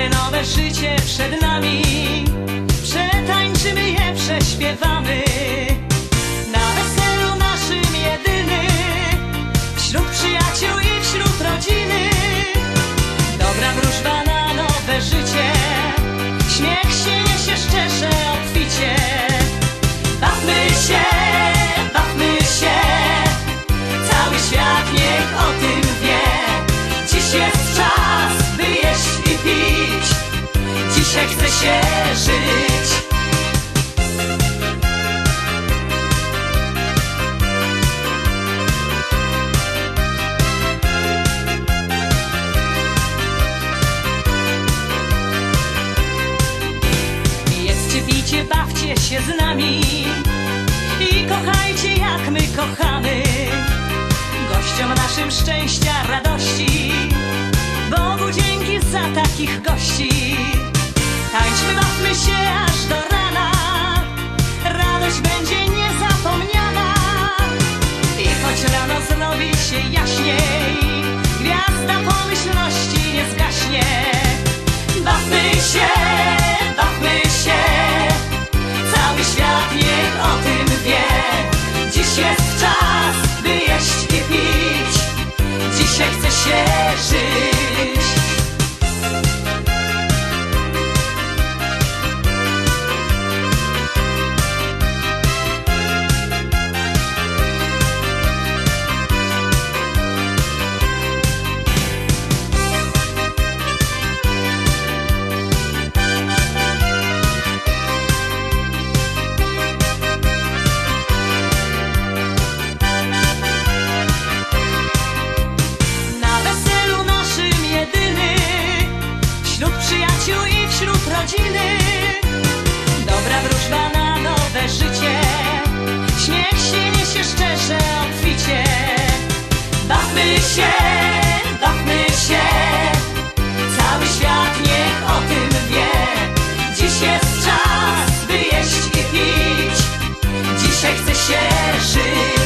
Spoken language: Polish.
Stare nowe życie przed nami. Przetańczymy je, prześpiewamy. Żyć. Jedzcie, pijcie, bawcie się z nami i kochajcie jak my kochamy. Gościom naszym szczęścia, radości, Bogu dzięki za takich gości. się. życiu i wśród rodziny. Dobra wróżba na nowe życie. Śmiech się niesie szczerze, obficie. Bawmy się, bawmy się. Cały świat niech o tym wie. Dziś jest czas, by jeść i pić. Dzisiaj chce się żyć.